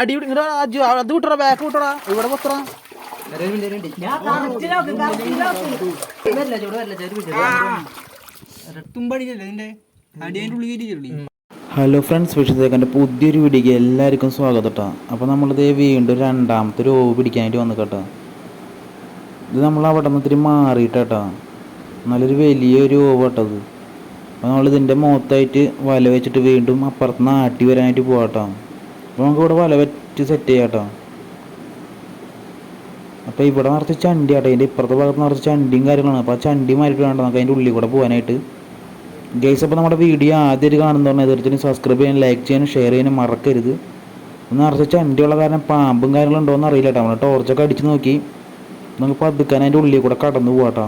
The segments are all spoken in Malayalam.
അത് വിട്ടറ ബാക്ക് വിട്ടറ ഇവിടെ പൊത്തറ ഉള്ളിൽ കയറ്റിച്ചില്ലേ ഹലോ ഫ്രണ്ട്സ് വിഷുത്തേക്കന്റെ പുതിയൊരു വീഡിയോക്ക് എല്ലാവർക്കും സ്വാഗതം കേട്ടോ അപ്പോൾ നമ്മളിത് വീണ്ടും രണ്ടാമത്തെ ഒരു ഓവ് പിടിക്കാനായിട്ട് വന്നു കേട്ടോ ഇത് നമ്മൾ അവിടെ നിന്ന് ഇത്തിരി മാറിയിട്ട് കേട്ടോ നല്ലൊരു വലിയൊരു ഓവ് കേട്ടത് അപ്പോൾ നമ്മളിതിന്റെ മുഖത്തായിട്ട് വല വെച്ചിട്ട് വീണ്ടും അപ്പുറത്ത് നിന്ന് ആട്ടി വരാനായിട്ട് പോകാം കേട്ടോ അപ്പോൾ നമുക്ക് ഇവിടെ വല വെച്ച് സെറ്റ് ചെയ്യാം കേട്ടോ അപ്പോൾ ഇവിടെ നിറച്ച് ചണ്ടി ആട്ടോ അതിന്റെ ഇപ്പുറത്തെ ഭാഗത്ത് നിറച്ച് ചണ്ടിയും കാര്യങ്ങളാണ്. അപ്പോൾ ആ ചണ്ടി മാറിയിട്ട് വേണ്ട നമുക്ക് അതിന്റെ ഉള്ളിൽ കൂടെ പോകാനായിട്ട് ഗൈസ് അപ്പോൾ നമ്മുടെ വീഡിയോ ആദ്യമായിട്ട് കാണുന്നതാണ് തീർച്ചയായും സബ്സ്ക്രൈബ് ചെയ്യാനും ലൈക്ക് ചെയ്യാനും ഷെയർ ചെയ്യാനും മറക്കരുത്. നിറച്ച് ചണ്ടിയുള്ള കാരണം പാമ്പും കാര്യങ്ങളും ഉണ്ടോ എന്ന് അറിയില്ല കേട്ടോ. നമ്മൾ ടോർച്ചൊക്കെ അടിച്ച് നോക്കി. നമുക്ക് പതുക്കാൻ അതിന്റെ ഉള്ളിൽ കൂടെ കടന്നു പോകാട്ടോ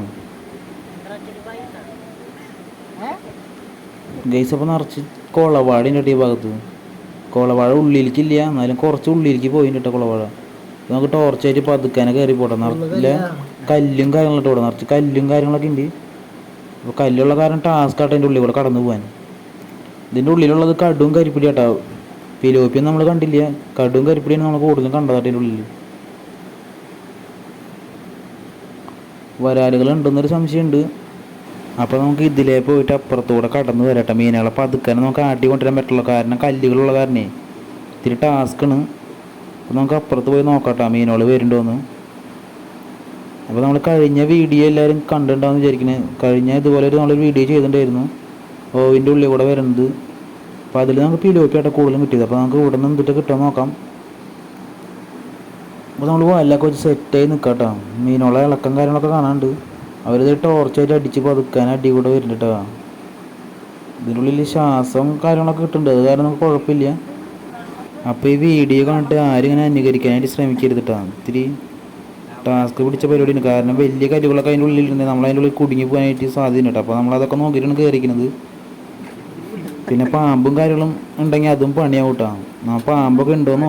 ഗൈസ് അപ്പോൾ നിറച്ച് കുളവാടിന്റെ ഈ ഭാഗത്ത്. കുളവാഴ ഉള്ളിലേക്കില്ല എന്നാലും കുറച്ച് ഉള്ളിലേക്ക് പോയിട്ടുണ്ട് കേട്ടോ കുളവാഴ നമുക്ക് ടോർച്ചായിട്ട് പതുക്കാനെ കയറി പോട്ടെ. നിറച്ചില്ല കല്ലും കാര്യങ്ങളൊക്കെ ഇവിടെ. നിറച്ച് കല്ലും കാര്യങ്ങളൊക്കെ ഉണ്ട് അപ്പോൾ കല്ലുള്ള കാരണം ടാസ്ക് ആട്ടോ അതിന്റെ ഉള്ളിൽ കൂടെ കടന്നു പോകാൻ ഇതിന്റെ ഉള്ളിലുള്ളത് കടും കരിപ്പിടി കേട്ടോ ഫിലോപ്പിയും നമ്മൾ കണ്ടില്ല. കടും കരിപ്പിടിയാണ് നമ്മൾ കൂടുതലും കണ്ടത് അതിന്റെ ഉള്ളിൽ വരാലുകൾ ഉണ്ടെന്നൊരു സംശയമുണ്ട് അപ്പോൾ നമുക്ക് ഇതിലേ പോയിട്ട് അപ്പുറത്തൂടെ കടന്നു വരട്ടെ. മീനുകളെ പതുക്കാൻ നമുക്ക് ആട്ടി കൊണ്ടുവരാൻ പറ്റുള്ളൂ. കാരണം കല്ലുകളുള്ള കാരണേ ഇത്തിരി ടാസ്ക്കാണ് അപ്പോൾ നമുക്ക് അപ്പുറത്ത് പോയി നോക്കട്ടെ മീനുകൾ വരുന്നുണ്ടോയെന്ന് അപ്പോൾ നമ്മൾ കഴിഞ്ഞ വീഡിയോ എല്ലാവരും കണ്ടിട്ടുണ്ടാവും വിചാരിക്കുന്നത് കഴിഞ്ഞ ഇതുപോലെ ഒരു നമ്മളൊരു വീഡിയോ ചെയ്തിട്ടുണ്ടായിരുന്നു. ഓവിന്റെ ഉള്ളിൽ കൂടെ വരുന്നത്. അപ്പോൾ അതിൽ നമുക്ക് പിലോപ്പിയായിട്ട് കൂടുതലും കിട്ടിയത്. അപ്പോൾ നമുക്ക് ഇവിടെ നിന്ന് എന്തിട്ട് കിട്ടാൻ നോക്കാം. അപ്പോൾ നമ്മൾ വല്ലൊക്കെ വെച്ച് സെറ്റായി നിൽക്കാം കേട്ടോ മീനുകളെ ഇളക്കം കാര്യങ്ങളൊക്കെ കാണാണ്ട് അവരിത് ടോർച്ചായിട്ട് അടിച്ച് പതുക്കാൻ അടി കൂടെ വരുന്നുണ്ട് കേട്ടോ ഇതിനുള്ളിൽ ശ്വാസം കാര്യങ്ങളൊക്കെ കിട്ടുന്നുണ്ട്. അത് കാരണം കുഴപ്പമില്ല. അപ്പോൾ ഈ വീഡിയോ കണ്ടിട്ട് ആരും ഇങ്ങനെ അനുകരിക്കാനായിട്ട് ശ്രമിക്കരുത് കേട്ടോ ഇത്തിരി ടാസ്ക് പിടിച്ച പരിപാടിയാണ്. കാരണം വലിയ കല്ലുകളൊക്കെ അതിന്റെ ഉള്ളിലുണ്ട് നമ്മൾ അതിന്റെ ഉള്ളിൽ കുടുങ്ങി പോകാനായിട്ട് സാധ്യത ഉണ്ട് അപ്പോൾ നമ്മൾ അതൊക്കെ നോക്കിയിട്ടാണ് കയറിക്കുന്നത് പിന്നെ പാമ്പും കാര്യങ്ങളും ഉണ്ടെങ്കിൽ അതും പണിയാവും കേട്ടോ ആ പാമ്പൊക്കെ ഉണ്ടോ എന്ന്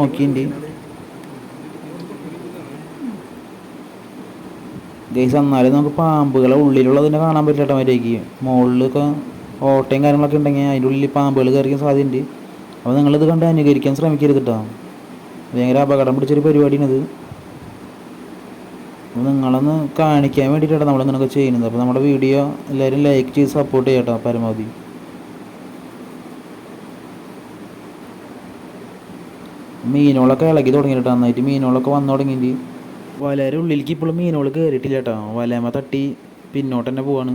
ഗൈസ് എന്നാലും നമുക്ക് പാമ്പുകളെ ഉള്ളിലുള്ളതിനെ കാണാൻ പറ്റില്ല മര്യാദയ്ക്ക്. മുകളിലൊക്കെ ഓട്ടയും കാര്യങ്ങളൊക്കെ ഉണ്ടെങ്കിൽ അതിന്റെ ഉള്ളിൽ പാമ്പുകൾ കയറിക്കാൻ സാധ്യതയുണ്ട്. അപ്പോൾ നിങ്ങളിത് കണ്ട് അനുകരിക്കാൻ ശ്രമിക്കരുത് കേട്ടോ ഭയങ്കര അപകടം പിടിച്ചൊരു പരിപാടിയാണിത് അപ്പോൾ നിങ്ങളൊന്ന് കാണിക്കാൻ വേണ്ടിയിട്ടാണ് നമ്മളിങ്ങനെയൊക്കെ ചെയ്യുന്നത്. അപ്പോൾ നമ്മുടെ വീഡിയോ എല്ലാവരും ലൈക്ക് ചെയ്ത് സപ്പോർട്ട് ചെയ്യട്ടോ പരമാവധി. മീനുകളൊക്കെ ഇളകി തുടങ്ങിയിട്ട് നന്നായിട്ട് മീനുകളൊക്കെ വന്നു തുടങ്ങിയിട്ട് വലയുടെ ഉള്ളിലേക്ക് ഇപ്പോഴും മീനുകൾ കയറിയിട്ടില്ല കേട്ടോ. വലയമ്മ തട്ടി പിന്നോട്ട് തന്നെ പോവാണ്.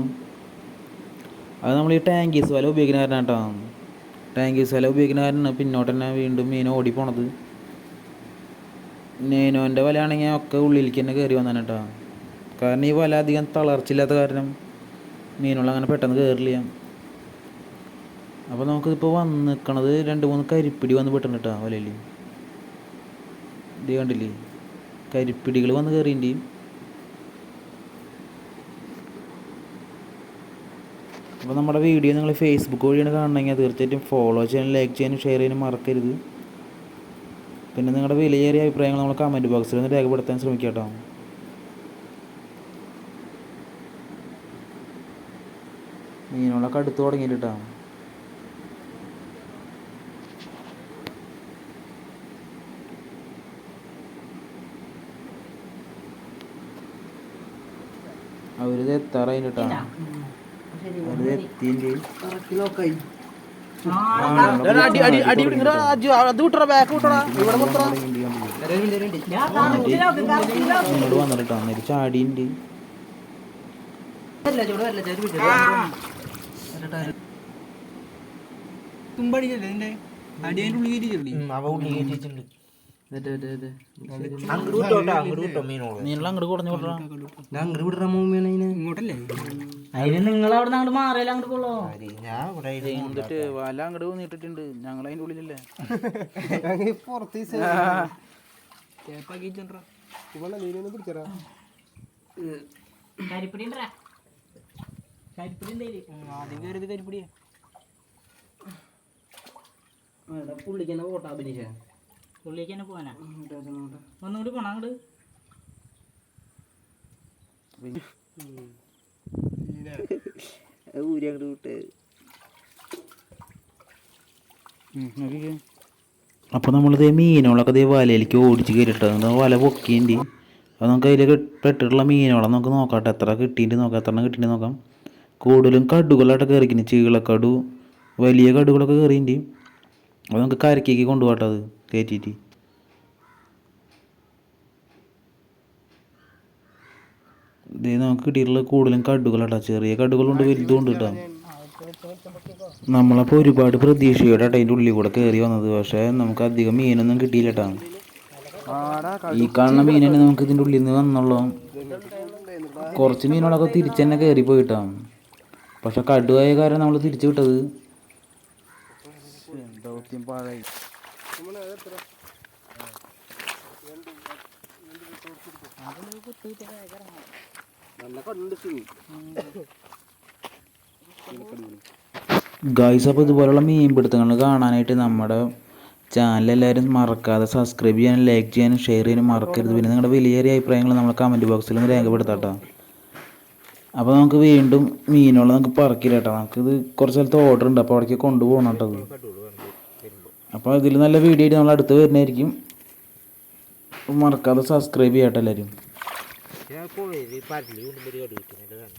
അത് നമ്മൾ ഈ ടാങ്കീസ് വല ഉപയോഗിക്കുന്ന കാരണം കേട്ടോ. ടാങ്കീസ് വല ഉപയോഗിക്കുന്ന കാരണം പിന്നോട്ട് തന്നെ വീണ്ടും മീൻ ഓടിപ്പോണത് പോണത്. നേനോന്റെ വലയാണെങ്കിൽ ഒക്കെ ഉള്ളിലേക്ക് തന്നെ കയറി വന്നാണ് കേട്ടോ. കാരണം ഈ വല അധികം തളർച്ചയില്ലാത്ത കാരണം മീനുകൾ അങ്ങനെ പെട്ടെന്ന് കയറില്ല. അപ്പോൾ നമുക്കിപ്പോൾ വന്ന് നിൽക്കണത് രണ്ട് മൂന്ന് കരിപ്പിടി വന്ന് പെട്ടെന്ന് കേട്ടോ വലയിൽ. ഇത് കണ്ടില്ലേ? കരിപ്പിടികൾ വന്ന് കയറിയിട്ട് അപ്പോൾ നമ്മുടെ വീഡിയോ നിങ്ങൾ ഫേസ്ബുക്ക് വഴിയാണ് കാണണമെങ്കിൽ തീർച്ചയായിട്ടും ഫോളോ ചെയ്യാനും ലൈക്ക് ചെയ്യാനും ഷെയർ ചെയ്യാനും മറക്കരുത്. പിന്നെ നിങ്ങളുടെ വിലയേറിയ അഭിപ്രായങ്ങൾ നമ്മൾ കമന്റ് ബോക്സിൽ ഒന്ന് രേഖപ്പെടുത്താൻ ശ്രമിക്കുക കേട്ടോ മീനുകളൊക്കെ അടുത്ത് തുടങ്ങിയിട്ട് അവരിത് എത്താറായി കേട്ടോ അവരിത് എത്തിന്റെ അത് വിട്ടറ ബാക്ക് ഇവിടെ ഇങ്ങോട്ട് വന്നിട്ടോ അന്നേരം ചാടിയുണ്ട് ഉള്ളിൽ അങ്ങോട്ട് കുറഞ്ഞു ഞാൻ അങ്ങോട്ട് വിടറ അതിന് നിങ്ങൾ അവിടെ അങ്ങോട്ട് മാറിയാലും അങ്ങോട്ട് കൊള്ളോ? എന്നിട്ട് വല അങ്ങോട്ട് നീട്ടിട്ടുണ്ട്. ഞങ്ങൾ അതിന്റെ ഉള്ളിലല്ലേ? പുറത്ത് ഇവിടെ നീരൊന്ന് പിടിച്ചറാ കരിപ്പിടി ഉണ്ടരാ കരിപ്പിടി ഉണ്ടേൽ. ആദ്യം കയറിയത് കരിപ്പിടിയാ. പുള്ളിക്ക് പോട്ടാ അഭിനയിച്ച പുള്ളിക്ക് തന്നെ പോവാനാ? ഒന്നുകൂടി പോണ അങ്ങോട്ട് ഊരി അങ്ങോട്ട് വിട്ട്. അപ്പോൾ നമ്മളിത് മീനുകളൊക്കെ ഇതേ വലയിലേക്ക് ഓടിച്ച് കയറിട്ടത് വല പൊക്കിയുണ്ട്. അപ്പോൾ നമുക്ക് അതിൽ പെട്ടിട്ടുള്ള മീനുകളെ നമുക്ക് നോക്കാട്ടെ. എത്ര കിട്ടിയിട്ട് നോക്കാം. എത്ര കിട്ടിയിട്ട് നോക്കാം. കൂടുതലും കടുകളായിട്ട് കയറിക്കുന്നു ചീളക്കടു വലിയ കടുകളൊക്കെ കയറിയിട്ടുണ്ട് അപ്പോൾ നമുക്ക് കരക്കേക്ക് കൊണ്ടുപോകട്ടെ അത് കയറ്റിയിട്ട്. ഇത് നമുക്ക് കിട്ടിയിട്ടുള്ള കൂടുതലും കടുകളാട്ടോ. ചെറിയ കടുകളുണ്ട് വലുതുണ്ട് കേട്ടോ. നമ്മളപ്പോൾ ഒരുപാട് പ്രതീക്ഷയോടെ അതിന്റെ ഉള്ളിൽ കൂടെ കയറി വന്നത്. പക്ഷേ നമുക്ക് അധികം മീനൊന്നും കിട്ടിയില്ല കേട്ടോ. ഈ കാണുന്ന മീനാണ് നമുക്ക് ഇതിന്റെ ഉള്ളിൽ നിന്ന് വന്നുള്ളൂ. കുറച്ച് മീനുകളൊക്കെ തിരിച്ച് തന്നെ കയറി പോയിട്ടാ പക്ഷെ കടുവായ കാരണം നമ്മൾ തിരിച്ചു വിട്ടത്. ദൗത്യം ഗായ്സ് അപ്പോൾ ഇതുപോലുള്ള മീൻ പിടുത്തങ്ങൾ കാണാനായിട്ട് നമ്മുടെ ചാനൽ എല്ലാവരും മറക്കാതെ സബ്സ്ക്രൈബ് ചെയ്യാനും ലൈക്ക് ചെയ്യാനും ഷെയർ ചെയ്യാനും മറക്കരുത്. പിന്നെ നിങ്ങളുടെ വലിയ അഭിപ്രായങ്ങൾ നമ്മൾ കമന്റ് ഒന്ന് രേഖപ്പെടുത്താട്ടോ. അപ്പോൾ നമുക്ക് വീണ്ടും മീനുകൾ നമുക്ക് പറക്കില്ല കേട്ടോ. നമുക്കിത് കുറച്ച് സ്ഥലത്ത് ഓർഡർ ഉണ്ട്. അപ്പോൾ അവിടേക്ക് കൊണ്ടുപോകണം കേട്ടോ അപ്പോൾ ഇതിൽ നല്ല വീഡിയോ ആയിട്ട് നമ്മൾ അടുത്ത് വരുന്നതായിരിക്കും. മറക്കാതെ സബ്സ്ക്രൈബ് ചെയ്യട്ടെ എല്ലാവരും. ഞാൻ പോയി. പാട്ടിൽ കൊണ്ടുപോയി കടി കിട്ടുന്നില്ല